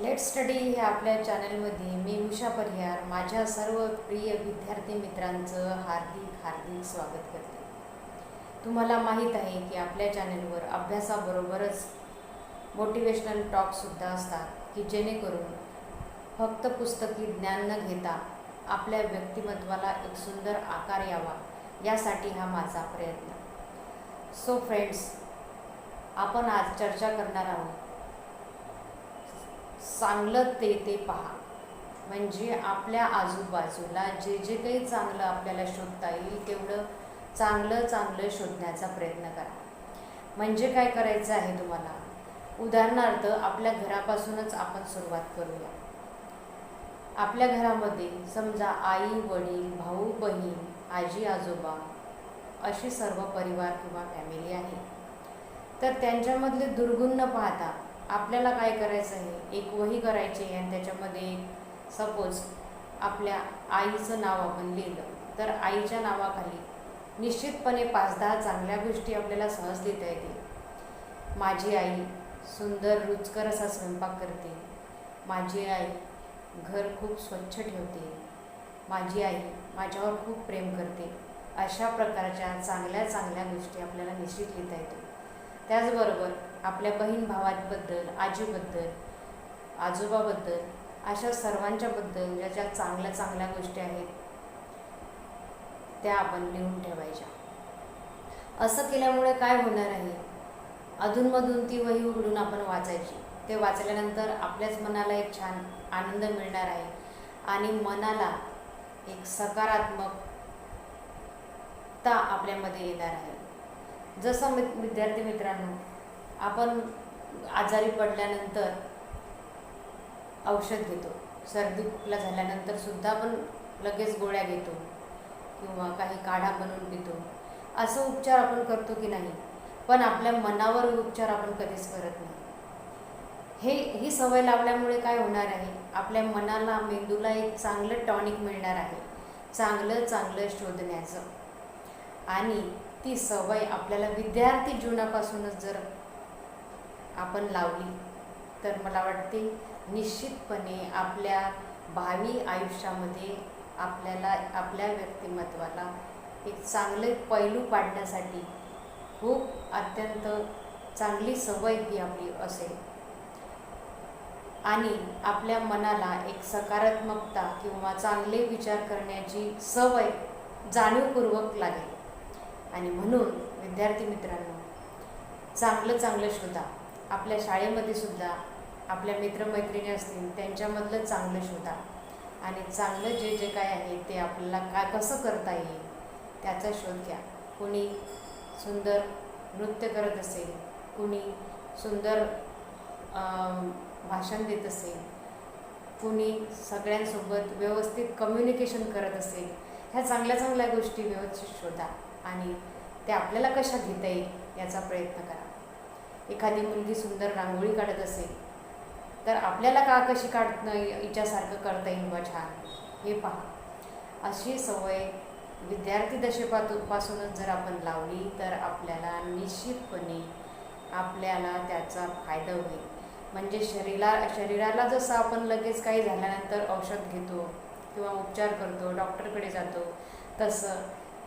Let study हे आपल्या चॅनलमध्ये मी उषा परिहार. माझ्या सर्व प्रिय विद्यार्थी मित्रांचं हार्दिक हार्दिक स्वागत करते. तुम्हाला माहीत आहे की आपल्या चॅनलवर अभ्यासाबरोबरच मोटिवेशनल टॉकसुद्धा असतात की जेणेकरून फक्त पुस्तकी ज्ञान न घेता आपल्या व्यक्तिमत्वाला एक सुंदर आकार यावा यासाठी हा माझा प्रयत्न. सो फ्रेंड्स आपण आज चर्चा करणार आहोत चांगलं ते ते पहा. म्हणजे आपल्या आजूबाजूला जे जे काही चांगलं आपल्याला शोधता येईल तेवढं चांगलं चांगलं शोधण्याचा प्रयत्न करा. म्हणजे काय करायचं आहे तुम्हाला? उदाहरणार्थ आपल्या घरापासूनच आपण सुरुवात करूया. आपल्या घरामध्ये समजा आई वडील भाऊ बहीण आजी आजोबा अशी सर्व परिवार किंवा फॅमिली आहे. तर त्यांच्यामधले दुर्गुण न पाहता आपल्याला काय करायचं आहे? एक वही करायची आहे आणि त्याच्यामध्ये सपोज आपल्या आईचं नाव आपण लिहिलं तर आईच्या नावाखाली निश्चितपणे पाच दहा चांगल्या गोष्टी आपल्याला सहज लिहिता येतील. माझी आई सुंदर रुचकर असा स्वयंपाक करते. माझी आई घर खूप स्वच्छ ठेवते. माझी आई माझ्यावर खूप प्रेम करते. अशा प्रकारच्या चांगल्या चांगल्या गोष्टी आपल्याला निश्चित लिहिता येतील. त्याचबरोबर आपल्या बहीण भावाबद्दल आजीबद्दल आजोबाबद्दल अशा सर्वांच्याबद्दल ज्या ज्या चांगल्या चांगल्या गोष्टी आहेत त्या आपण लिहून ठेवायच्या. असं केल्यामुळे काय होणार आहे? अधूनमधून ती वही उघडून आपण वाचायची. ते वाचल्यानंतर आपल्याच मनाला एक छान आनंद मिळणार आहे. आणि मनाला एक सकारात्मकता आपल्यामध्ये येणार आहे. जसं मि विद्यार्थी मित्रांनो आपण आजारी पडल्यानंतर औषध घेतो. सर्दी खोकला झाल्यानंतर सुद्धा आपण लगेच गोळ्या घेतो किंवा काही काढा बनवून पितो. असं उपचार आपण करतो की नाही? पण आपल्या मनावर उपचार आपण कधीच करत नाही. हे ही सवय लावल्यामुळे काय होणार आहे? आपल्या मनाला मेंदूला एक चांगलं टॉनिक मिळणार आहे. चांगलं चांगलं शोधण्याचं. आणि ती सवय आपल्याला विद्यार्थी जीवनापासूनच जर आपण लावली तर मला वाटते निश्चितपणे आपल्या भावी आयुष्यामध्ये आपल्याला आपल्या व्यक्तिमत्वाला एक चांगले पैलू पाडण्यासाठी खूप अत्यंत चांगली सवय ही आपली असेल. आणि आपल्या मनाला एक सकारात्मकता किंवा चांगले विचार करण्याची सवय जाणीवपूर्वक लागेल. आणि म्हणून विद्यार्थी मित्रांनो चांगलं चांगलं शोधा. आपल्या शाळेमध्ये सुद्धा आपल्या मित्रमैत्रिणी असतील त्यांच्यामधलं चांगलं शोधा. आणि चांगलं जे जे काय आहे ते आपल्याला काय कसं करता येईल त्याचा शोध घ्या. कुणी सुंदर नृत्य करत असेल कुणी सुंदर भाषण देत असेल कुणी सगळ्यांसोबत व्यवस्थित कम्युनिकेशन करत असेल ह्या चांगल्या चांगल्या गोष्टी व्यवस्थित शोधा. आणि ते आपल्याला कशा घेता येईल याचा प्रयत्न करा. एखादी मुलगी सुंदर रांगोळी काढत असेल तर आपल्याला का कशी काढणं हिच्यासारखं करता येईल बा छान. हे पहा. अशी सवय विद्यार्थी दशेपासूनच जर आपण लावली तर आपल्याला निश्चितपणे आपल्याला त्याचा फायदा होईल. म्हणजे शरीरा शरीराला जसं आपण लगेच काही झाल्यानंतर औषध घेतो किंवा उपचार करतो डॉक्टरकडे जातो तसं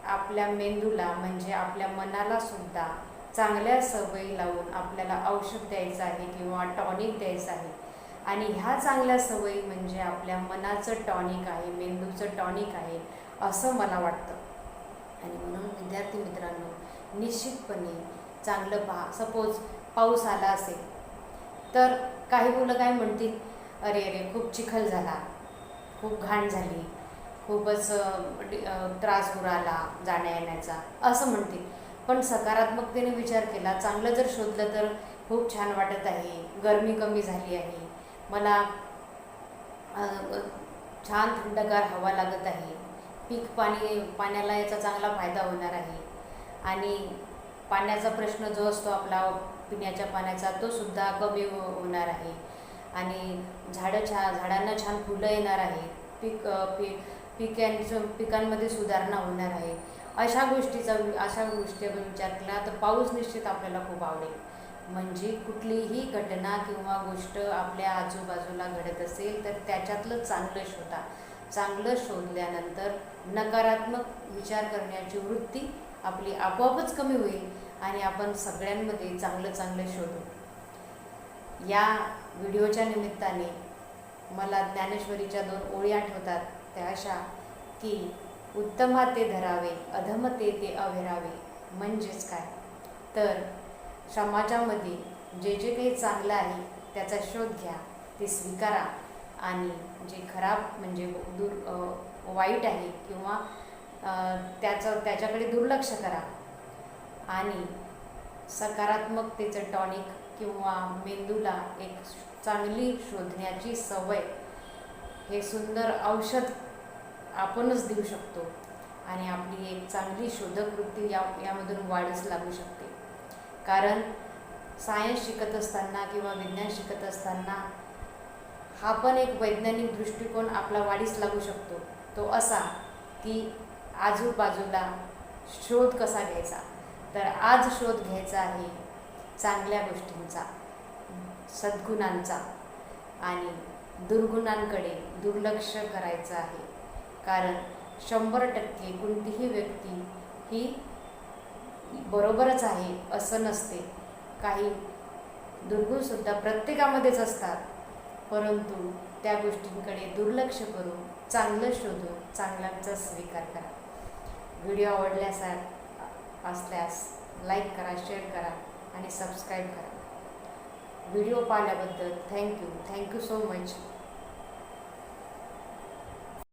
आपल्या मेंदूला म्हणजे आपल्या मनाला सुद्धा चांगल्या सवयी लावून आपल्याला औषध द्यायचं आहे किंवा टॉनिक द्यायचं आहे. आणि ह्या चांगल्या सवयी म्हणजे आपल्या मनाचं टॉनिक आहे मेंदूचं टॉनिक आहे असं मला वाटतं. आणि म्हणून विद्यार्थी मित्रांनो निश्चितपणे चांगलं पहा. सपोज पाऊस आला असेल तर काही मुलं काय म्हणतील? अरे अरे खूप चिखल झाला खूप घाण झाली खूपच त्रास उराला जाण्या येण्याचा असं म्हणतील. पण सकारात्मकतेने विचार केला. चांगलं जर शोधलं तर खूप छान वाटत आहे. गरमी कमी झाली आहे. मला छान थंडगार हवा लागत आहे. पीक पाणी पाण्याला याचा चांगला फायदा होणार आहे. आणि पाण्याचा प्रश्न जो असतो आपला पिण्याच्या पाण्याचा तो सुद्धा कमी हो, होणार आहे. आणि झाडं छा झाडांना छान फुलं येणार आहे पीक पी पिकांचं पिकांमध्ये सुधारणा होणार आहे. अशा गोष्टीचा अशा गोष्टी आपण विचार केला तर पाऊस निश्चित आपल्याला खूप आवडेल. म्हणजे कुठलीही घटना किंवा गोष्ट आपल्या आजूबाजूला घडत असेल तर त्याच्यातलं चांगलं शोधा. चांगलं शोधल्यानंतर नकारात्मक विचार करण्याची वृत्ती आपली आपोआपच कमी होईल आणि आपण सगळ्यांमध्ये चांगलं चांगलं शोधू. या व्हिडिओच्या निमित्ताने मला ज्ञानेश्वरीच्या दोन ओळी आठवतात त्या अशा की उत्तमा ते धरावे अधमते ते अविरावे म्हणजेच काय? तर समाजामध्ये जे जे काही चांगलं आहे त्याचा शोध घ्या ते स्वीकारा. आणि जे खराब म्हणजे दूर वाईट आहे किंवा त्याचं त्याच्याकडे दुर्लक्ष करा. आणि सकारात्मकतेचं टॉनिक किंवा मेंदूला एक चांगली शोधण्याची सवय हे सुंदर औषध आपणच देऊ शकतो. आणि आपली एक चांगली शोधक वृत्ती या यामधून वाढीस लागू शकते. कारण सायन्स शिकत असताना किंवा विज्ञान शिकत असताना हा पण एक वैज्ञानिक दृष्टिकोन आपला वाढीस लागू शकतो. तो असा की आजूबाजूला शोध कसा घ्यायचा? तर आज शोध घ्यायचा आहे चांगल्या गोष्टींचा सद्गुणांचा आणि दुर्गुणांकडे दुर्लक्ष करायचं आहे. कारण शंभर टक्के कोणतीही व्यक्ती ही बरोबरच आहे असं नसते. काही दुर्गुणसुद्धा प्रत्येकामध्येच असतात. परंतु त्या गोष्टींकडे दुर्लक्ष करून चांगलं शोधून चांगल्याचा स्वीकार करा. व्हिडिओ आवडल्यास असल्यास लाईक करा शेअर करा आणि सबस्क्राईब करा. व्हिडिओ पाहिल्याबद्दल थँक्यू. Thank you so much.